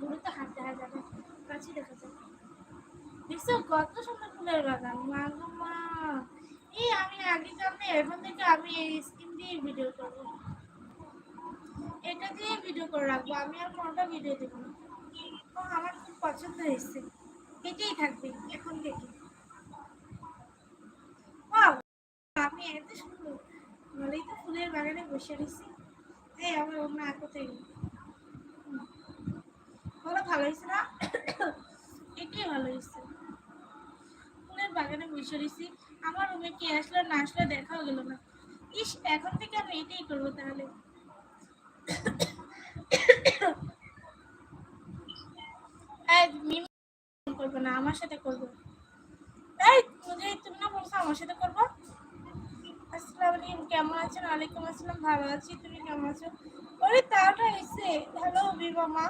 দূরে তো হয় যাবে কাছে দেখা যাবে দেখছ কত সুন্দর ফুলের বাগান। মা গো মা। এই আমি আগে জানলে এখন থেকে আমি এই স্কিম দিয়ে ভিডিও করব। এটা দিয়ে ভিডিও করে রাখব। আমি আর কোনোটা ভিডিও দেবো না। আমার খুব পছন্দ হয়েছে। এটাই থাকবে এখন থেকে! আমি এত সুন্দর। বলেই তো ফুলের বাগানে বসে রয়েছি। এই আমার অন্য কোথায়? বলো ভালো হয়েছে না? এটাই ভালো হয়েছে। ফুলের বাগানে বসে রয়েছি। আমার রুমে কে আসলো না আসলো দেখাও গেল না। ইস, এখন থেকে আমি এটাই করব তাহলে। করব না, আমার সাথে করব। এই, তুমি না বলছো আমার সাথে করব? আসসালামু কেমন আছেন? ওয়ালাইকুম আসসালাম, ভালো আছি, তুমি কেমন আছো? ওরে তাওটা এসে। হ্যালো বিবা মা।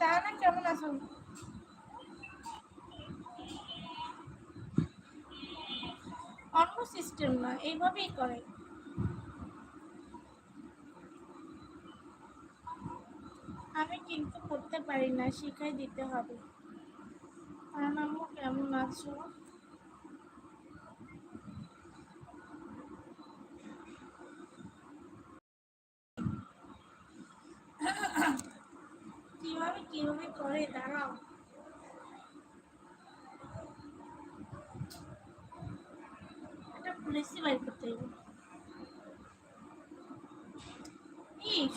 তা না কেমন আছো? অন্য সিস্টেম না, এইভাবেই করে। আমি কিন্তু করতে পারি না, শিখাই দিতে হবে। আম্মু কেমন আছো? কীভাবে কীভাবে করে? দাঁড়াও। বাইর করতে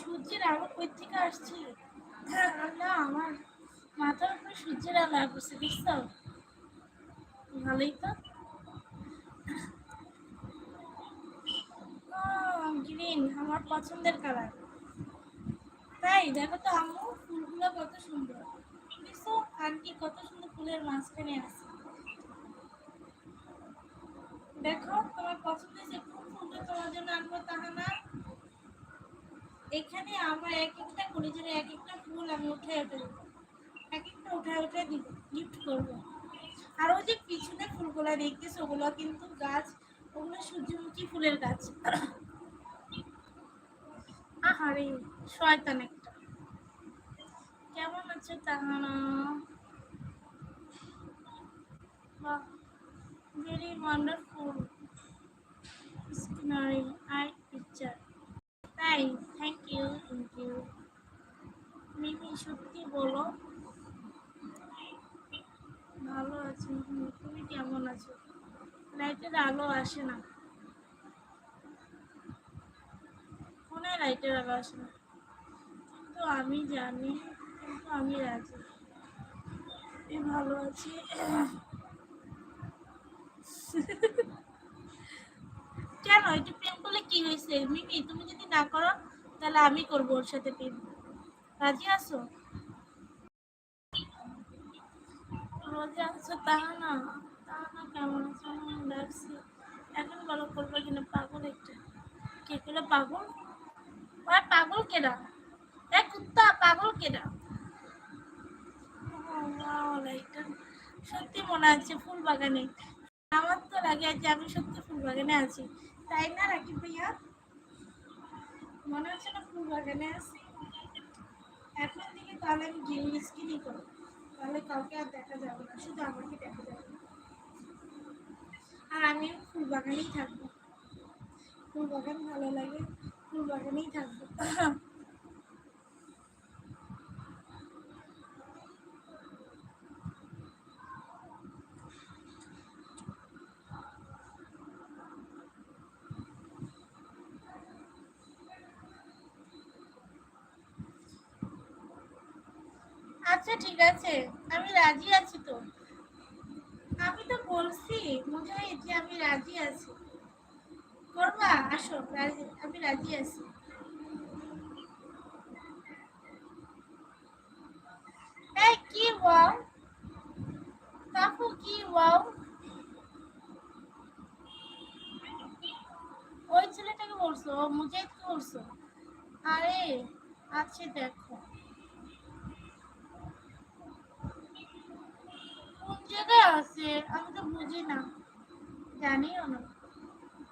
সূর্যের আলো কই থেকে আসছে? আল্লাহ, আমার মাথার উপরে সূর্যের আলো আসছে, বুঝছ? ভালোই তো। গ্রিন আমার পছন্দের কালার তাই, দেখো তো আম্মু। ফুলগুলো কত সুন্দর। দেখছ আন্টি কত সুন্দর ফুলের মাঝখানে আছে। দেখো, তোমার ফুলটা তোমার জন্য আনব তাহানা। এখানে আমার এক একটা কলেজের এক একটা ফুল আমি উঠে এক একটা উঠে উঠে গিফট করব। আর ওই যে পিছনে ফুলগুলো দেখতেছো, ওগুলো কিন্তু গাছ, ওগুলো সূর্যমুখী ফুলের গাছ। আহারে, শয়তান। একটা আছে তাহানা বাহ পিকচার তাই thank you thank you Mimi, সত্যি বলো। ভালো আছি, তুমি কেমন আছো? লাইটের আলো আসে না। ফোনে লাইটের আলো আসে না। কিন্তু আমি জানি আমি রাজি। ভালো আছি। কেন? এটা প্রেম করলে কি হয়েছে? মিমি, তুমি যদি না করো, তাহলে আমি করব ওর সাথে প্রেম। রাজি আছো? রোজা আছো? তাহা না। তাহা না, কেমন আছো? লাগছে এখন বলো, করব কিনা? পাগল একটা। কে কেলা পাগল? পাগল কেডা? এ কুত্তা, পাগল কেডা? সত্যি মনে আছে ফুল বাগানে আমার তো লাগে যে আমি সত্যি ফুল বাগানে আছি। তাই না, রাকিব ভাইয়া? মনে হচ্ছে না ফুল বাগানে আছি। এখন থেকে তাহলে আমি গেম স্কিনই করব। তাহলে কাউকে আর দেখা যাবে না, শুধু আমাকে দেখা যাবে। আর আমি ফুল বাগানেই থাকব। ফুল বাগান ভালো লাগে ফুল বাগানেই থাকব। আচ্ছা ঠিক আছে। আমি রাজি আছি তো। আমি তো বলছি মুজাহিদ যে আমি রাজি আছি। করবা আসো আমি রাজি আছি। এই, কি ওয়াও? কাকু, কি ওয়াও? ওই ছেলেটাকে বলছো মুজাহিদকে বলছো? আরে, আছে, দেখো কোন জায়গায় আছে আমি তো বুঝি না জানিও না